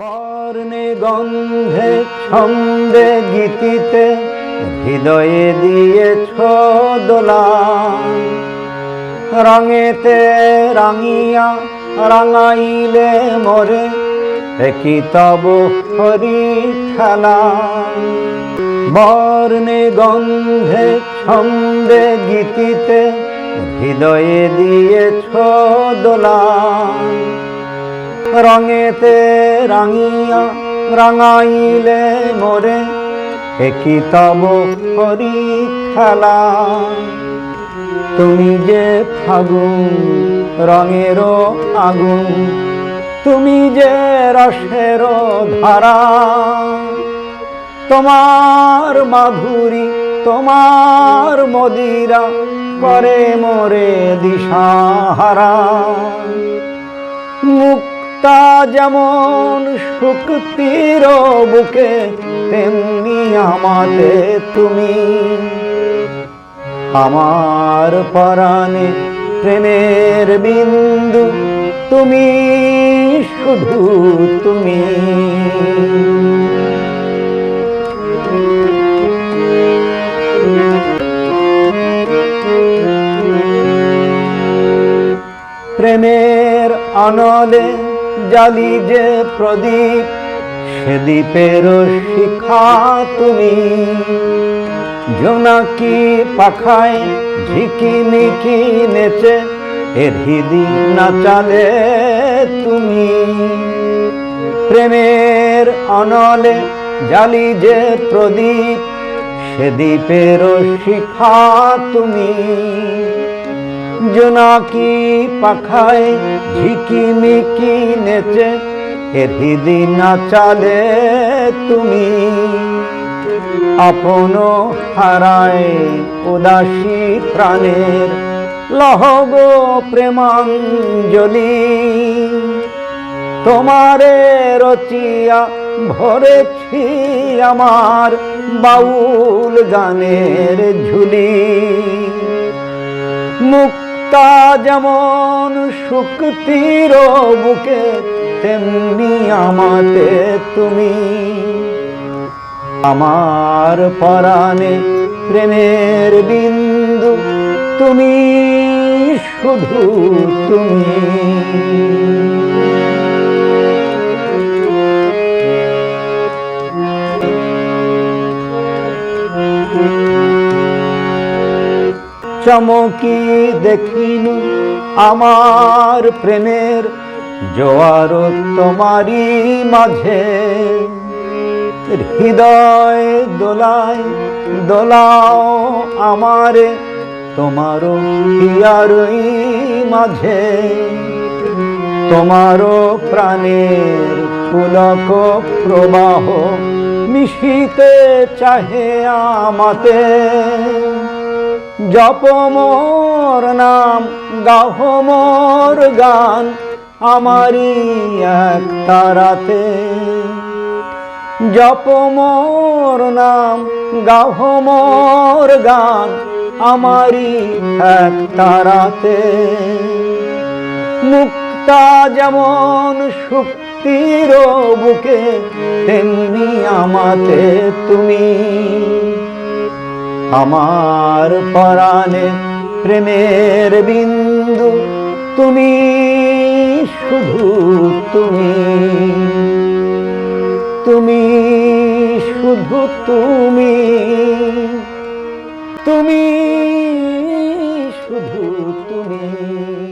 বর্ণে গন্ধে, ছন্দে, গীতিতে হৃদয়ে দিয়েছ দোলা। রঙেতে রাঙিয়া রাঙাইলে মরে, একই তব হরি খেলা বর্ণে গন্ধে, ছন্দে, গীতিতে হৃদয়ে দিয়েছ দোলা। রঙেতে রাঙিয়া রাঙাইলে মোরে, একই তব হরি খেলা। তুমি যে ফাগুন রঙেরও আগুন, তুমি যে রসের ধারা। তোমার মাধুরী, তোমার মদিরা, করে মোরে দিশাহারা। মুক্তা যেমন শুক্তির বুকে, তেমনি আমাতে তুমি। আমার পরাণে প্রেমের বিন্দু তুমি, শুধু তুমি। প্রেমের অনলে জালি যে প্রদীপ, সে দ্বীপের শিখা তুমি। জোনাকি পাখায় ঝিকিমিকি নেচে, এর হৃদি নাচালে তুমি। প্রেমের অনলে জালি যে প্রদীপ, সে দ্বীপের শিখা তুমি। জোনাকি পাখায় ঝিকিমিকি নেচে এর হৃদি নাচালে তুমি। আপন হারায় উদাসী প্রাণের লহগ প্রেমাঞ্জলি। তোমারে রচিয়া ভরেছি আমার বাউল গানের ঝুলি। যেমন শুক্তির বুকে তেমনি আমাতে তুমি। আমার পরাণে প্রেমের বিন্দু তুমি শুধু তুমি। চমকি দেখিনি আমার প্রেমের জোয়ার তোমারই মাঝে। হৃদয় দোলায়, দোলাও আমারে তোমারও হিয়ারই মাঝে। তোমারও প্রাণের পুলক প্রবাহ মিশিতে চাহে আমাতে। জপ মোর নাম, গাহ মোর গান আমারই এক তারাতে। জপ মোর নাম, গাহ মোর গান আমারই এক তারাতে। মুক্তা যেমন শুক্তির বুকে, তেমনি আমাতে তুমি। আমার পরাণে প্রেমের বিন্দু তুমি শুধু তুমি। তুমি শুধু তুমি। তুমি শুধু তুমি।